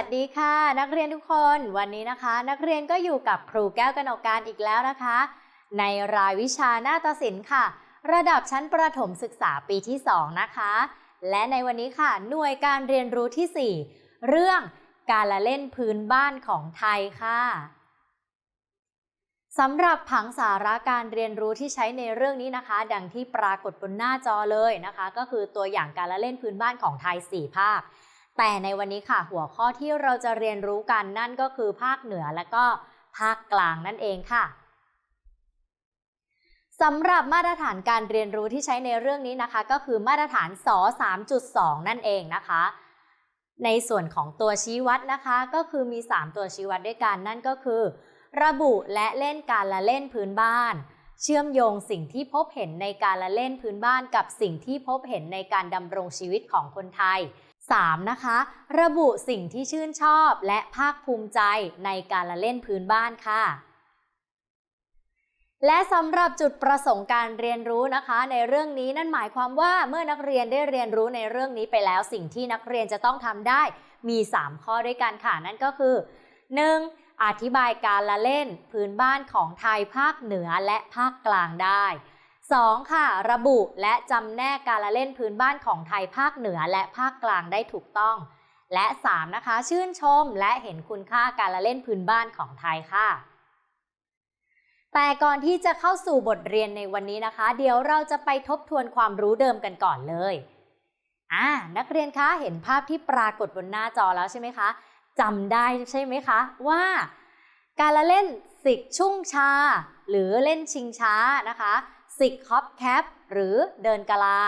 วัสดีค่ะ นักเรียนทุกคนวันนี้นะคะ นักเรียนก็อยู่กับครูแก้วกนกการอีกแล้วนะคะ ในรายวิชาหน้าฏศิลป์ค่ะ ระดับชั้นประถมศึกษาปีที่ 2 นะคะ และในวันนี้ค่ะ หน่วยการเรียนรู้ที่ 4 เรื่องการละเล่นพื้นบ้านของไทยค่ะสำหรับผังสาระการเรียนรู้ที่ใช้ในเรื่องนี้นะคะ ดังที่ปรากฏบนหน้าจอเลยนะคะ ก็คือตัวอย่างการละเล่นพื้นบ้านของไทย 4 ภาค แต่ในวันนี้ค่ะหัวข้อที่เราจะเรียนรู้กันนั่นก็คือภาคเหนือและก็ภาคกลางนั่นเองค่ะสำหรับมาตรฐานการเรียนรู้ที่ใช้ในเรื่องนี้นะคะ ก็คือมาตรฐานส3.2 นั่นเองนะคะ ในส่วนของตัวชี้วัดนะคะ ก็คือมี 3 ตัวชี้วัดด้วยกันนั่นก็คือ ระบุและเล่นการละเล่นพื้นบ้าน เชื่อมโยงสิ่งที่พบเห็นในการละเล่นพื้นบ้านกับสิ่งที่พบเห็นในการดำรงชีวิตของคนไทย 3. นะคะ ระบุสิ่งที่ชื่นชอบและภาคภูมิใจในการละเล่นพื้นบ้านค่ะ และสำหรับจุดประสงค์การเรียนรู้นะคะ ในเรื่องนี้นั่นหมายความว่าเมื่อนักเรียนได้เรียนรู้ในเรื่องนี้ไปแล้ว สิ่งที่นักเรียนจะต้องทำได้มี 3 ข้อด้วยกันค่ะ นั่นก็คือ 1. อธิบายการละเล่นพื้นบ้านของไทยภาคเหนือและภาคกลางได้ 2. ค่ะ ระบุและจำแนกการละเล่นพื้นบ้านของไทยภาคเหนือและภาคกลางได้ถูกต้อง และ 3. นะคะ ชื่นชมและเห็นคุณค่าการละเล่นพื้นบ้านของไทยค่ะ แต่ก่อนที่จะเข้าสู่บทเรียนในวันนี้นะคะ เดี๋ยวเราจะไปทบทวนความรู้เดิมกันก่อนเลยอ่านักเรียนคะเห็นภาพที่ปรากฏบนหน้าจอแล้วใช่ไหมคะจำได้ใช่ไหมคะว่าการละเล่นสิกชุ่งชา หรือเล่นชิงช้านะคะ สิกคอปแคปหรือเดินกะลา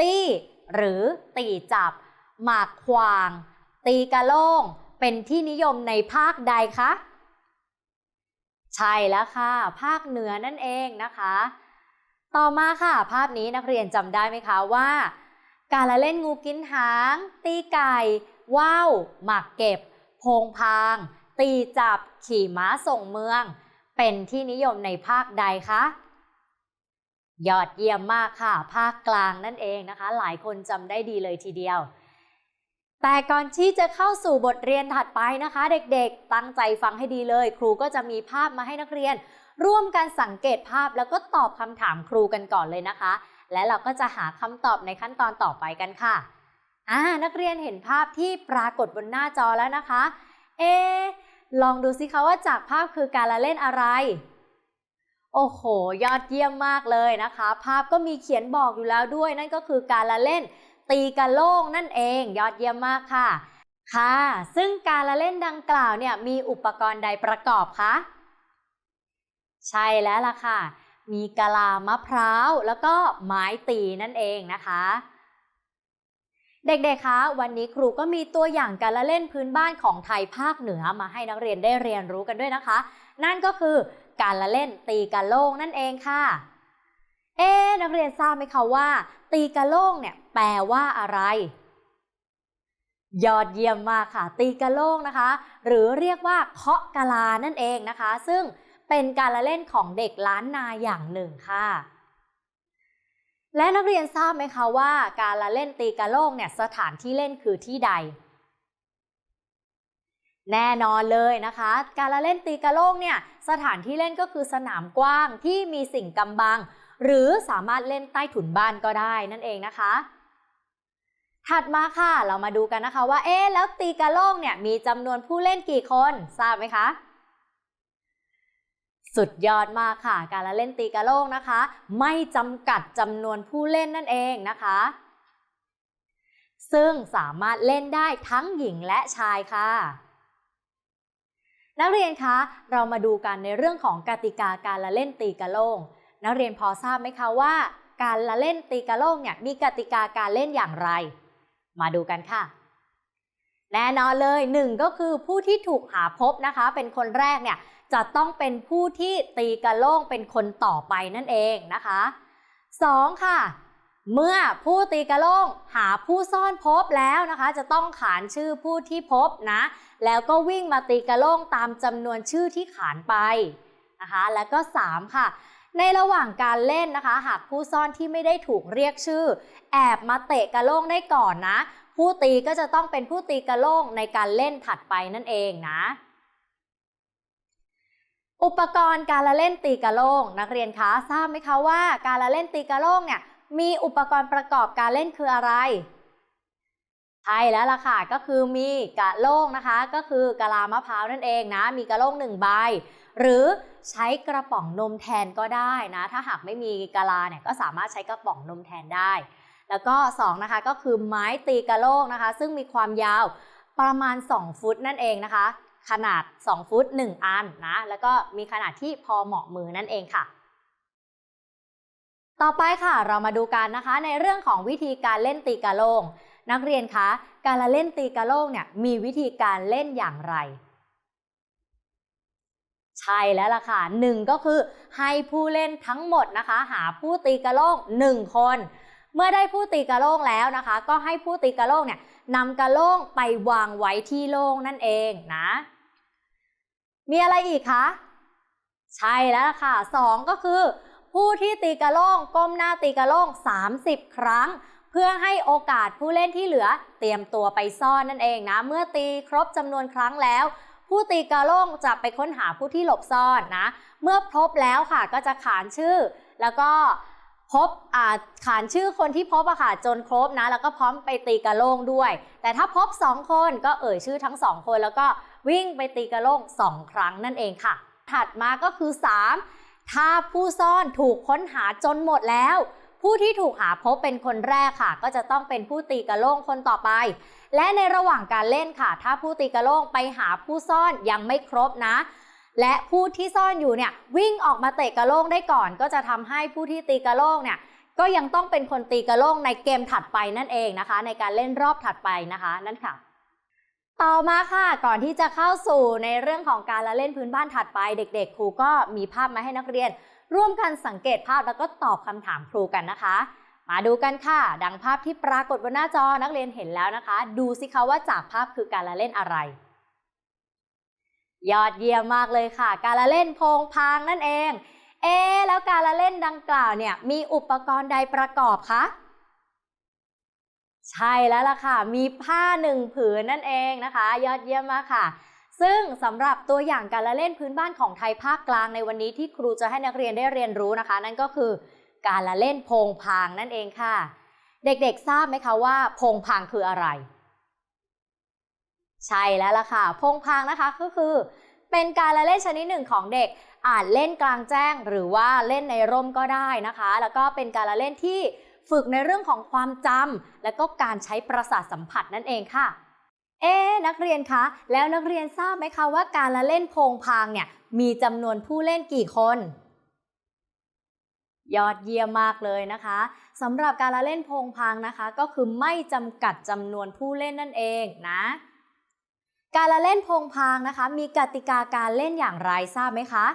ตี้หรือตีจับ หมากควาง ตีกะโล่ง เป็นที่นิยมในภาคใดคะ ใช่แล้วค่ะ ภาคเหนือนั่นเองนะคะ ต่อมาค่ะ ภาพนี้นักเรียนจำได้ไหมคะว่า การละเล่นงูกินหาง ตีไก่ว่าวหมากเก็บโพงพาง ตีจับ ขี่ม้าส่งเมือง เป็นที่นิยมในภาคใดคะ ยอดเยี่ยมมากค่ะ ภาคกลางนั่นเองนะคะ หลายคนจำได้ดีเลยทีเดียว แต่ก่อนที่จะเข้าสู่บทเรียนถัดไปนะคะ เด็กๆ ตั้งใจฟังให้ดีเลย ครูก็จะมีภาพมาให้นักเรียน ร่วมกันสังเกตภาพแล้วก็ตอบคำถามครูกันก่อนเลยนะคะ และเราก็จะหาคำตอบในขั้นตอนต่อไปกันค่ะอ่านักเรียนเห็นภาพที่ปรากฏบนหน้าจอแล้วนะคะ เอลองดูสิคะว่าจากภาพคือการละเล่นอะไร โอ้โห ยอดเยี่ยมมากเลยนะคะ ภาพก็มีเขียนบอกอยู่แล้วด้วย นั่นก็คือการละเล่นตีกระโล่งนั่นเอง ยอดเยี่ยมมากค่ะ ค่ะ ซึ่งการละเล่นดังกล่าวเนี่ยมีอุปกรณ์ใดประกอบคะ ใช่แล้วล่ะค่ะ มีกะลามะพร้าวแล้วก็ไม้ตีนั่นเองนะคะ เด็กๆ คะ วันนี้ครูก็มีตัวอย่างการละเล่นพื้นบ้านของไทยภาคเหนือมาให้นักเรียนได้เรียนรู้กันด้วยนะคะ นั่นก็คือ การละเล่นตีกะโล่งนั่นเองค่ะ เอ๊นักเรียนทราบไหมคะว่า ตีกะโล่งเนี่ยแปลว่าอะไร ยอดเยี่ยมมากค่ะ ตีกะโล่งนะคะ หรือเรียกว่าเคาะกะลานั่นเองนะคะ ซึ่งเป็นการละเล่นของเด็กล้านนาอย่างหนึ่งค่ะและนักเรียนทราบไหมคะว่า การละเล่นตีกะโล่งเนี่ยสถานที่เล่นคือที่ใด แน่นอนเลยนะคะ การละเล่นตีกระโล่งเนี่ยสถานที่เล่นก็คือสนามกว้างที่มีสิ่งกำบัง หรือสามารถเล่นใต้ถุนบ้านก็ได้นั่นเองนะคะ ถัดมาค่ะเรามาดูกันนะคะว่าเอ๊แล้วตีกระโล่งเนี่ยมีจำนวนผู้เล่นกี่คนทราบไหมคะสุดยอดมากค่ะ การละเล่นตีกระโล่งนะคะ ไม่จำกัดจำนวนผู้เล่นนั่นเองนะคะ ซึ่งสามารถเล่นได้ทั้งหญิงและชายค่ะ นักเรียนคะเรามาดูกันในเรื่องของกติกาการละเล่นตีกะโล่งนักเรียนพอทราบไหมคะว่า การละเล่นตีกะโล่งเนี่ยมีกติกาการเล่นอย่างไร มาดูกันค่ะ แน่นอนเลยหนึ่งก็คือผู้ที่ถูกหาพบนะคะ เป็นคนแรกเนี่ยจะต้องเป็นผู้ที่ตีกะโล่งเป็นคนต่อไปนั่นเองนะคะสองค่ะ เมื่อผู้ตีกระโลงหาผู้ซ่อนพบแล้วนะคะ จะต้องขานชื่อผู้ที่พบนะ แล้วก็วิ่งมาตีกระโลงตามจำนวนชื่อที่ขานไปนะคะ แล้วก็ 3 ค่ะ ในระหว่างการเล่นนะคะ หากผู้ซ่อนที่ไม่ได้ถูกเรียกชื่อ แอบมาเตะกระโลงได้ก่อนนะ ผู้ตีก็จะต้องเป็นผู้ตีกระโลงในการเล่นถัดไปนั่นเองนะอุปกรณ์การละเล่นตีกระโลงนักเรียนคะทราบไหมคะว่าการละเล่นตีกระโลงเนี่ย มีอุปกรณ์ประกอบการเล่นคืออะไรใช่แล้วล่ะค่ะก็คือมีกระโล่งนะคะ ก็คือกะลามะพร้าวนั่นเองนะ มีกระโล่งหนึ่งใบ หรือใช้กระป๋องนมแทนก็ได้นะ ถ้าหากไม่มีกะลาเนี่ยก็สามารถใช้กระป๋องนมแทนได้ แล้วก็2นะคะก็คือไม้ตีกระโล่งนะคะ ซึ่งมีความยาวประมาณ 2 ฟุตนั่นเองนะคะ ขนาด 2 ฟุต 1 อันนะแล้วก็มีขนาดที่พอเหมาะมือนั่นเองค่ะ ต่อไปค่ะเรามาดูกันนะคะในเรื่องของวิธีการเล่นตีกะโลง นักเรียนคะการละเล่นตีกะโลงเนี่ยมีวิธีการเล่นอย่างไร ใช่แล้วล่ะค่ะหนึ่งก็คือให้ผู้เล่นทั้งหมดนะคะ หาผู้ตีกะโลงหนึ่งคน เมื่อได้ผู้ตีกะโลงแล้วนะคะ ก็ให้ผู้ตีกะโลงเนี่ยนำกะโลงไปวางไว้ที่โล่งนั่นเองนะ มีอะไรอีกคะใช่แล้วล่ะค่ะสองก็คือ ผู้ที่ตีกระโลงก้มหน้าตีกระโลง30 ครั้ง เพื่อให้โอกาสผู้เล่นที่เหลือเตรียมตัวไปซ่อนนั่นเองนะ เมื่อตีครบจำนวนครั้งแล้ว ผู้ตีกระโลงจะไปค้นหาผู้ที่หลบซ่อนนะ เมื่อพบแล้วค่ะก็จะขานชื่อ แล้วก็พบขานชื่อคนที่พบอะค่ะจนครบนะ แล้วก็พร้อมไปตีกระโลงด้วย แต่ถ้าพบ 2 คนก็เอ่ยชื่อทั้ง 2 คน แล้วก็วิ่งไปตีกระโลง2 ครั้งนั่นเองค่ะ ถัดมาก็คือ 3 ถ้าผู้ซ่อนถูกค้นหาจนหมดแล้ว ผู้ที่ถูกหาพบเป็นคนแรกค่ะ ก็จะต้องเป็นผู้ตีกระโล่งคนต่อไป และในระหว่างการเล่นค่ะ ถ้าผู้ตีกระโล่งไปหาผู้ซ่อนยังไม่ครบนะ และผู้ที่ซ่อนอยู่เนี่ยวิ่งออกมาเตะกระโล่งได้ก่อน ก็จะทำให้ผู้ที่ตีกระโล่งเนี่ยก็ยังต้องเป็นคนตีกระโล่งในเกมถัดไปนั่นเองนะคะ ในการเล่นรอบถัดไปนะคะนั่นค่ะ ต่อมาค่ะก่อนที่จะเข้าสู่ในเรื่องของการละเล่นพื้นบ้านถัดไป เด็กๆ ครูก็มีภาพมาให้นักเรียน ร่วมกันสังเกตภาพแล้วก็ตอบคำถามครูกันนะคะ มาดูกันค่ะ ดังภาพที่ปรากฏบนหน้าจอนักเรียนเห็นแล้วนะคะ ดูสิคะว่าจากภาพคือการละเล่นอะไร ยอดเยี่ยมมากเลยค่ะ การละเล่นโพงพางนั่นเอง เอ๊แล้วการละเล่นดังกล่าวเนี่ยมีอุปกรณ์ใดประกอบคะ ใช่แล้วล่ะค่ะ มีผ้าหนึ่งผืนนั่นเองนะคะ ยอดเยี่ยมมากค่ะ ซึ่งสำหรับตัวอย่างการละเล่นพื้นบ้านของไทยภาคกลางในวันนี้ที่ครูจะให้นักเรียนได้เรียนรู้นะคะ นั่นก็คือการละเล่นพงพางนั่นเองค่ะ เด็กๆทราบไหมคะว่า พงพางคืออะไร ใช่แล้วล่ะค่ะ พงพางนะคะก็คือ เป็นการละเล่นชนิดหนึ่งของเด็กอาจเล่นกลางแจ้งหรือว่าเล่นในร่มก็ได้นะคะ แล้วก็เป็นการละเล่นที่ ฝึกในเรื่องของความจำและก็การใช้ประสาทสัมผัสนั่นเองค่ะ เอ๊ะนักเรียนคะ แล้วนักเรียนทราบไหมคะว่าการละเล่นโพงพางเนี่ยมีจำนวนผู้เล่นกี่คน ยอดเยี่ยมมากเลยนะคะสำหรับการละเล่นโพงพางนะคะ ก็คือไม่จำกัดจำนวนผู้เล่นนั่นเองนะการละเล่นโพงพางนะคะ มีกติกาการเล่นอย่างไรทราบไหมคะ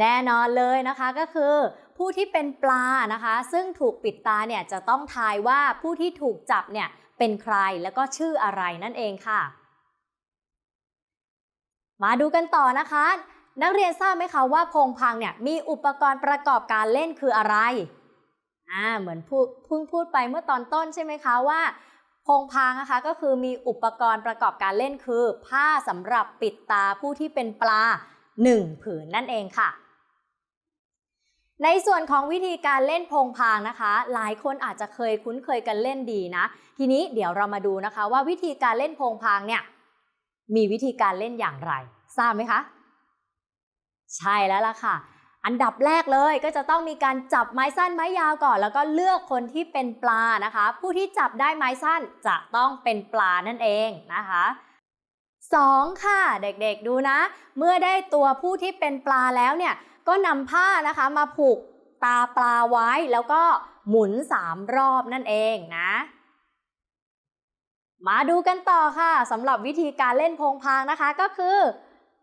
แน่นอนเลยนะคะก็คือ ผู้ที่เป็นปลานะคะ ซึ่งถูกปิดตาเนี่ยจะต้องทายว่าผู้ที่ถูกจับเนี่ยเป็นใครแล้วก็ชื่ออะไรนั่นเองค่ะ มาดูกันต่อนะคะ นักเรียนทราบไหมคะว่าพงพังเนี่ยมีอุปกรณ์ประกอบการเล่นคืออะไรอ่าเหมือนพูดพิ่งพูดไปเมื่อตอนต้นใช่ไหมคะว่าพงพางนะคะก็คือมีอุปกรณ์ประกอบการเล่นคือ ผ้าสำหรับปิดตาผู้ที่เป็นปลาหนึ่งผืนนั่นเองค่ะ ในส่วนของวิธีการเล่นพงพางนะคะ หลายคนอาจจะเคยคุ้นเคยกันเล่นดีนะ ทีนี้เดี๋ยวเรามาดูนะคะ ว่าวิธีการเล่นพงพางเนี่ยมีวิธีการเล่นอย่างไร ทราบไหมคะ ใช่แล้วล่ะค่ะ อันดับแรกเลยก็จะต้องมีการจับไม้สั้นไม้ยาวก่อน แล้วก็เลือกคนที่เป็นปลานะคะ ผู้ที่จับได้ไม้สั้นจะต้องเป็นปลานั่นเองนะคะสองค่ะ เด็กๆดูนะ เมื่อได้ตัวผู้ที่เป็นปลาแล้วเนี่ย ก็นำผ้านะคะมาผูกตาปลาไว้แล้วก็หมุนสามรอบนั่นเองนะ มาดูกันต่อค่ะสำหรับวิธีการเล่นพงพางนะคะก็คือ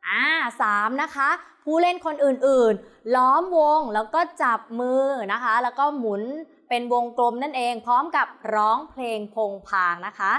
อ่าสามนะคะ ผู้เล่นคนอื่นๆ ล้อมวงแล้วก็จับมือนะคะ แล้วก็หมุนเป็นวงกลมนั่นเอง พร้อมกับร้องเพลงพงพางนะคะ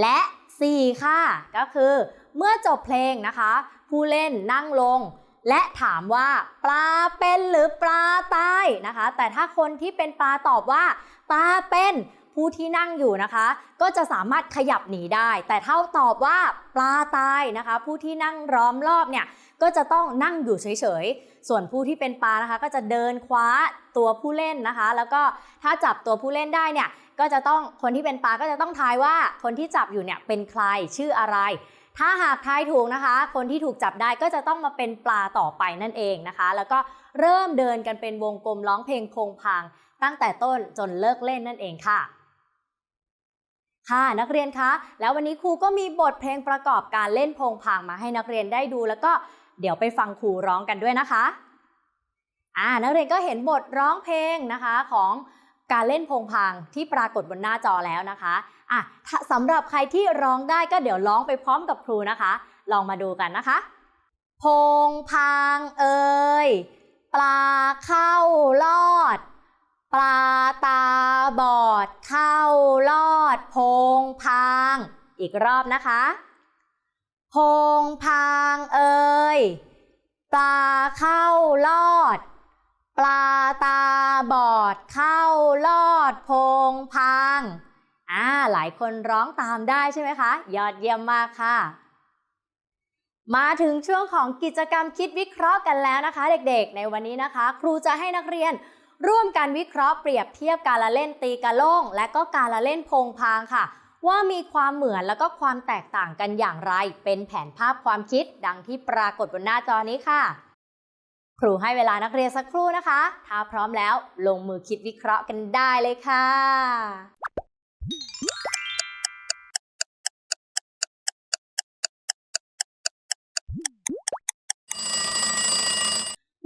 และ 4 ค่ะ ก็คือเมื่อจบเพลงนะคะ ผู้เล่นนั่งลง และถามว่าปลาเป็นหรือปลาตายนะคะ แต่ถ้าคนที่เป็นปลาตอบว่า ปลาเป็นผู้ที่นั่งอยู่นะคะ ก็จะสามารถขยับหนีได้ แต่ถ้าตอบว่าปลาตายนะคะ ผู้ที่นั่งร้อมรอบเนี่ยก็จะต้องนั่งอยู่เฉยๆ ส่วนผู้ที่เป็นปลานะคะ ก็จะเดินคว้าตัวผู้เล่นนะคะ แล้วก็ถ้าจับตัวผู้เล่นได้เนี่ยก็จะต้องคนที่เป็นปลาก็จะต้องทายว่าคนที่จับอยู่เนี่ยเป็นใครชื่ออะไร ถ้าหากทายถูกนะคะ คนที่ถูกจับได้ก็จะต้องมาเป็นปลาต่อไปนั่นเองนะคะ แล้วก็เริ่มเดินกันเป็นวงกลมร้องเพลงพงพาง ตั้งแต่ต้นจนเลิกเล่นนั่นเองค่ะ ค่ะนักเรียนคะ แล้ววันนี้ครูก็มีบทเพลงประกอบการเล่นพงพางมาให้นักเรียนได้ดู แล้วก็เดี๋ยวไปฟังครูร้องกันด้วยนะคะอ่านักเรียนก็เห็นบทร้องเพลงนะคะของการเล่นพงพางที่ปรากฏบนหน้าจอแล้วนะคะ อะสำหรับใครที่ร้องได้ก็เดี๋ยวร้องไปพร้อมกับครูนะคะ ลองมาดูกันนะคะ พงพางเอ่ยปลาเข้าลอด ปลาตาบอด เข้าลอด พงพาง อีกรอบนะคะ พงพางเอ่ยปลาเข้าลอด ปลาตาบอด เข้าลอด พงพาง อ่าหลายคนร้องตามได้ใช่ไหมคะ ยอดเยี่ยมมากค่ะ มาถึงช่วงของกิจกรรมคิดวิเคราะห์กันแล้วนะคะ เด็กๆ ในวันนี้นะคะ ครูจะให้นักเรียนร่วมกันวิเคราะห์เปรียบเทียบการละเล่นตีกระโล่งและก็การละเล่นพงพางค่ะ ว่ามีความเหมือนแล้วก็ความแตกต่างกันอย่างไร เป็นแผนภาพความคิดดังที่ปรากฏบนหน้าจอนี้ค่ะ ครูให้เวลานักเรียนสักครู่นะคะ ถ้าพร้อมแล้วลงมือคิดวิเคราะห์กันได้เลยค่ะ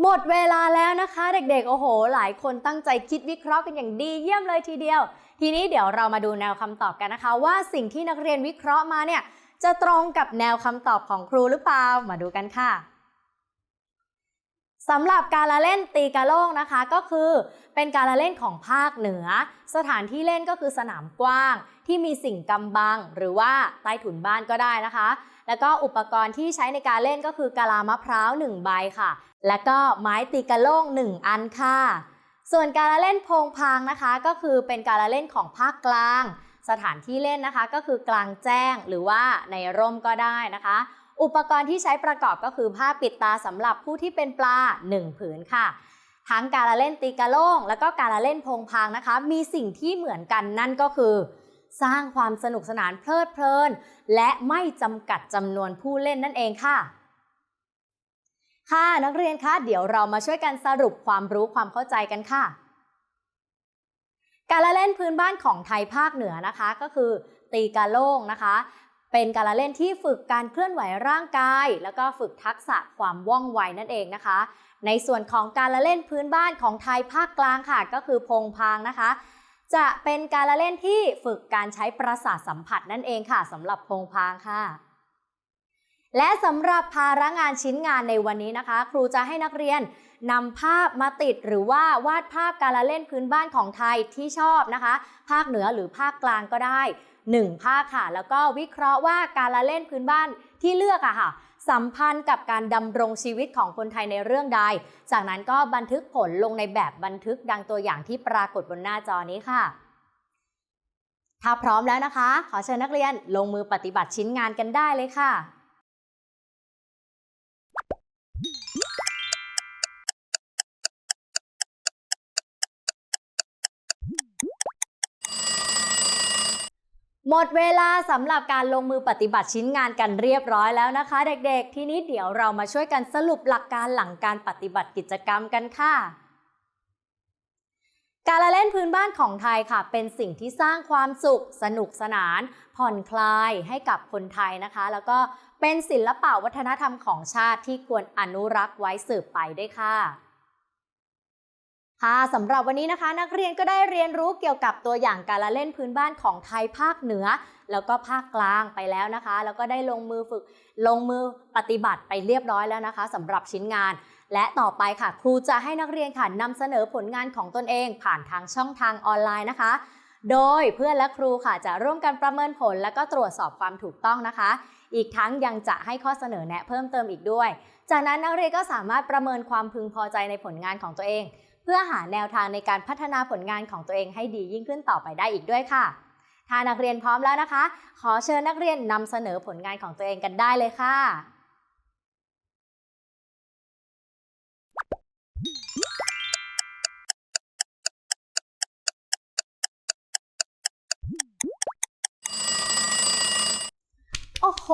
หมดเวลาแล้วนะคะ เด็กๆ โอ้โห หลายคนตั้งใจคิดวิเคราะห์กันอย่างดีเยี่ยมเลยทีเดียว ทีนี้เดี๋ยวเรามาดูแนวคำตอบกันนะคะ ว่าสิ่งที่นักเรียนวิเคราะห์มาเนี่ยจะตรงกับแนวคำตอบของครูหรือเปล่า มาดูกันค่ะสำหรับการละเล่นตีกะโล่งนะคะก็คือเป็นการละเล่นของภาคเหนือ สถานที่เล่นก็คือสนามกว้างที่มีสิ่งกำบัง หรือว่าใต้ถุนบ้านก็ได้นะคะ แล้วก็อุปกรณ์ที่ใช้ในการเล่นก็คือกะลามะพร้าว1ใบค่ะ แล้วก็ไม้ตีกระโล่ง1 อันค่ะ ส่วนการละเล่นโพงพางนะคะ ก็คือเป็นการละเล่นของภาคกลาง สถานที่เล่นนะคะก็คือกลางแจ้งหรือว่าในร่มก็ได้นะคะ อุปกรณ์ที่ใช้ประกอบก็คือผ้าปิดตาสำหรับผู้ที่เป็นปลา 1 ผืนค่ะทั้งการละเล่นตีกระโล่ง แล้วก็การละเล่นโพงพางนะคะ มีสิ่งที่เหมือนกันนั่นก็คือ สร้างความสนุกสนานเพลิดเพลิน และไม่จำกัดจำนวนผู้เล่นนั่นเองค่ะ ค่ะนักเรียนคะเดี๋ยวเรามาช่วยกันสรุปความรู้ความเข้าใจกันค่ะ การละเล่นพื้นบ้านของไทยภาคเหนือนะคะ ก็คือตีกะโล่งนะคะ เป็นการละเล่นที่ฝึกการเคลื่อนไหวร่างกาย แล้วก็ฝึกทักษะความว่องไวนั่นเองนะคะ ในส่วนของการละเล่นพื้นบ้านของไทยภาคกลางค่ะ ก็คือพงพางนะคะ จะเป็นการละเล่นที่ฝึกการใช้ประสาทสัมผัสนั่นเองค่ะสำหรับโพงพางค่ะ และสำหรับภาระงานชิ้นงานในวันนี้นะคะ ครูจะให้นักเรียนนำภาพมาติดหรือว่าวาดภาพการละเล่นพื้นบ้านของไทยที่ชอบนะคะ ภาคเหนือหรือภาคกลางก็ได้ 1 ภาคค่ะ แล้วก็วิเคราะห์ว่าการละเล่นพื้นบ้านที่เลือกอะค่ะ สัมพันธ์กับการดำรงชีวิตของคนไทยในเรื่องใด จากนั้นก็บันทึกผลลงในแบบบันทึกดังตัวอย่างที่ปรากฏบนหน้าจอนี้ค่ะ ถ้าพร้อมแล้วนะคะ ขอเชิญนักเรียนลงมือปฏิบัติชิ้นงานกันได้เลยค่ะ หมดเวลาสำหรับการลงมือปฏิบัติชิ้นงานกันเรียบร้อยแล้วนะคะ เด็กๆ ทีนี้เดี๋ยวเรามาช่วยกันสรุปหลักการหลังการปฏิบัติกิจกรรมกันค่ะ การละเล่นพื้นบ้านของไทยค่ะ เป็นสิ่งที่สร้างความสุข สนุกสนาน ผ่อนคลายให้กับคนไทยนะคะ แล้วก็เป็นศิลปะวัฒนธรรมของชาติที่ควรอนุรักษ์ไว้สืบไปด้วยค่ะ ค่ะสำหรับวันนี้นะคะ นักเรียนก็ได้เรียนรู้เกี่ยวกับตัวอย่างการละเล่นพื้นบ้านของไทยภาคเหนือ แล้วก็ภาคกลางไปแล้วนะคะ แล้วก็ได้ลงมือฝึกลงมือปฏิบัติไปเรียบร้อยแล้วนะคะสำหรับชิ้นงาน และต่อไปค่ะ ครูจะให้นักเรียนค่ะนำเสนอผลงานของตนเอง ผ่านทางช่องทางออนไลน์นะคะ โดยเพื่อนและครูค่ะจะร่วมกันประเมินผล และก็ตรวจสอบความถูกต้องนะคะ อีกทั้งยังจะให้ข้อเสนอแนะเพิ่มเติมอีกด้วย จากนั้นนักเรียนก็สามารถประเมินความพึงพอใจในผลงานของตัวเอง พื่อหาแนวทางในการพัฒนาผลงานของตัวเองให้ดียิ่งขึ้นต่อไปได้อีกด้วยค่ะ ถ้านักเรียนพร้อมแล้วนะคะ ขอเชิญนักเรียนนำเสนอผลงานของตัวเองกันได้เลยค่ะ โอ้โห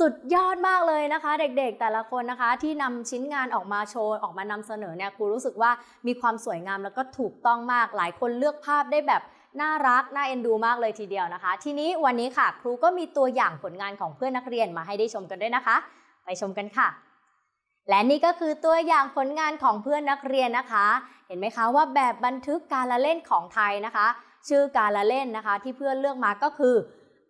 สุดยอดมากเลยนะคะ เด็กๆ แต่ละคนนะคะ ที่นำชิ้นงานออกมาโชว์ออกมานำเสนอเนี่ยครูรู้สึกว่ามีความสวยงามแล้วก็ถูกต้องมากหลายคนเลือกภาพได้แบบน่ารัก น่าเอ็นดูมากเลยทีเดียวนะคะ ทีนี้วันนี้ค่ะครูก็มีตัวอย่างผลงานของเพื่อนนักเรียนมาให้ได้ชมกันด้วยนะคะ ไปชมกันค่ะ และนี่ก็คือตัวอย่างผลงานของเพื่อนนักเรียนนะคะ เห็นไหมคะว่าแบบบันทึกการละเล่นของไทยนะคะ ชื่อการละเล่นนะคะ ที่เพื่อนเลือกมาก็คือ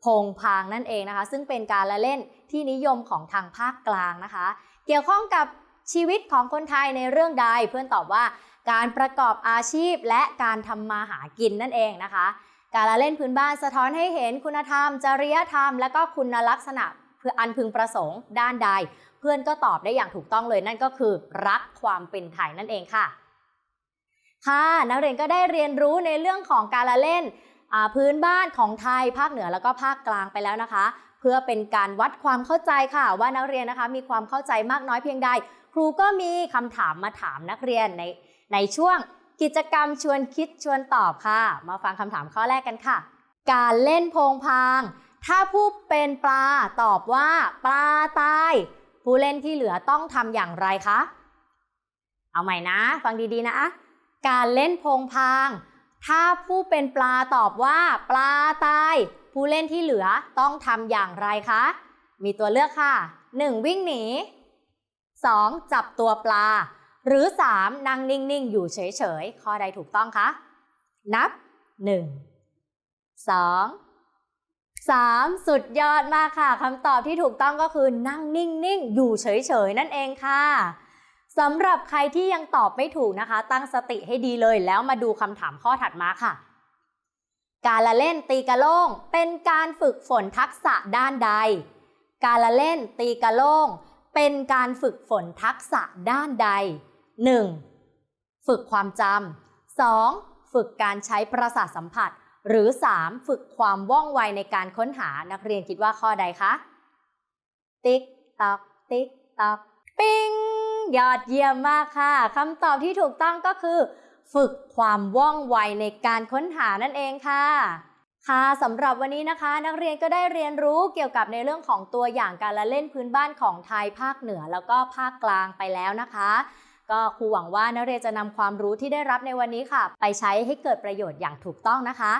พงพางนั่นเองนะคะ ซึ่งเป็นการละเล่นที่นิยมของทางภาคกลางนะคะ เกี่ยวข้องกับชีวิตของคนไทยในเรื่องใดเพื่อนตอบว่าการประกอบอาชีพและการทำมาหากินนั่นเองนะคะ การละเล่นพื้นบ้านสะท้อนให้เห็นคุณธรรม จริยธรรม และก็คุณลักษณะเพื่ออันพึงประสงค์ด้านใด เพื่อนก็ตอบได้อย่างถูกต้องเลยนั่นก็คือ รักความเป็นไทยนั่นเองค่ะ ค่ะ นักเรียนก็ได้เรียนรู้ในเรื่องของการละเล่น พื้นบ้านของไทยภาคเหนือแล้วก็ภาคกลางไปแล้วนะคะ เพื่อเป็นการวัดความเข้าใจค่ะ ว่านักเรียนนะคะมีความเข้าใจมากน้อยเพียงใด ครูก็มีคำถามมาถามนักเรียนในในช่วงกิจกรรมชวนคิดชวนตอบค่ะ มาฟังคำถามข้อแรกกันค่ะ การเล่นโพงพาง ถ้าผู้เป็นปลาตอบว่าปลาตาย ผู้เล่นที่เหลือต้องทำอย่างไรคะ เอาใหม่นะ ฟังดีๆนะ การเล่นโพงพาง ถ้าผู้เป็นปลาตอบว่า ปลาตาย ผู้เล่นที่เหลือต้องทำอย่างไรคะ มีตัวเลือกค่ะ 1. วิ่งหนี 2. จับตัวปลา หรือ 3. นั่งนิ่ง ๆ อยู่เฉย ๆ ข้อใดถูกต้องคะ นับ 1 2 3 สุดยอดมากค่ะคำตอบที่ถูกต้องก็คือนั่งนิ่ง ๆ อยู่เฉย ๆ นั่นเองค่ะ สำหรับใครที่ยังตอบไม่ถูกนะคะ ตั้งสติให้ดีเลยแล้วมาดูคำถามข้อถัดมาค่ะ การละเล่นตีกระโล่งเป็นการฝึกฝนทักษะด้านใด การละเล่นตีกระโล่งเป็นการฝึกฝนทักษะด้านใด 1. ฝึกความจำ 2. ฝึกการใช้ประสาทสัมผัส หรือ 3. ฝึกความว่องไวในการค้นหานักเรียนคิดว่าข้อใดคะ ติ๊กตอกติ๊กตอก ปิ้ง ยอดเยี่ยมมากค่ะคำตอบที่ถูกต้องก็คือ ฝึกความว่องไวในการค้นหานั่นเองค่ะค่ะสำหรับวันนี้นะคะ นักเรียนก็ได้เรียนรู้เกี่ยวกับในเรื่องของตัวอย่างการละเล่นพื้นบ้านของไทยภาคเหนือ แล้วก็ภาคกลางไปแล้วนะคะ ก็ครูหวังว่านักเรียนจะนำความรู้ที่ได้รับในวันนี้ค่ะ ไปใช้ให้เกิดประโยชน์อย่างถูกต้องนะคะ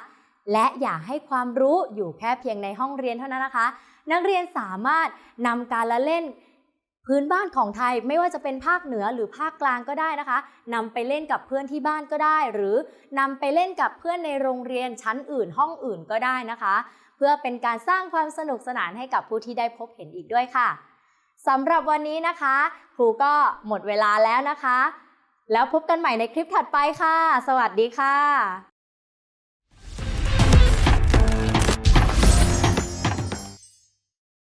และอย่าให้ความรู้อยู่แค่เพียงในห้องเรียนเท่านั้นนะคะ นักเรียนสามารถนำการละเล่น พื้นบ้านของไทยไม่ว่าจะเป็นภาคเหนือหรือภาคกลางก็ได้นะคะนำไปเล่นกับเพื่อนที่บ้านก็ได้ หรือนำไปเล่นกับเพื่อนในโรงเรียนชั้นอื่นห้องอื่นก็ได้นะคะ เพื่อเป็นการสร้างความสนุกสนานให้กับผู้ที่ได้พบเห็นอีกด้วยค่ะสำหรับวันนี้นะคะ ครูก็หมดเวลาแล้วนะคะ แล้วพบกันใหม่ในคลิปถัดไปค่ะ สวัสดีค่ะ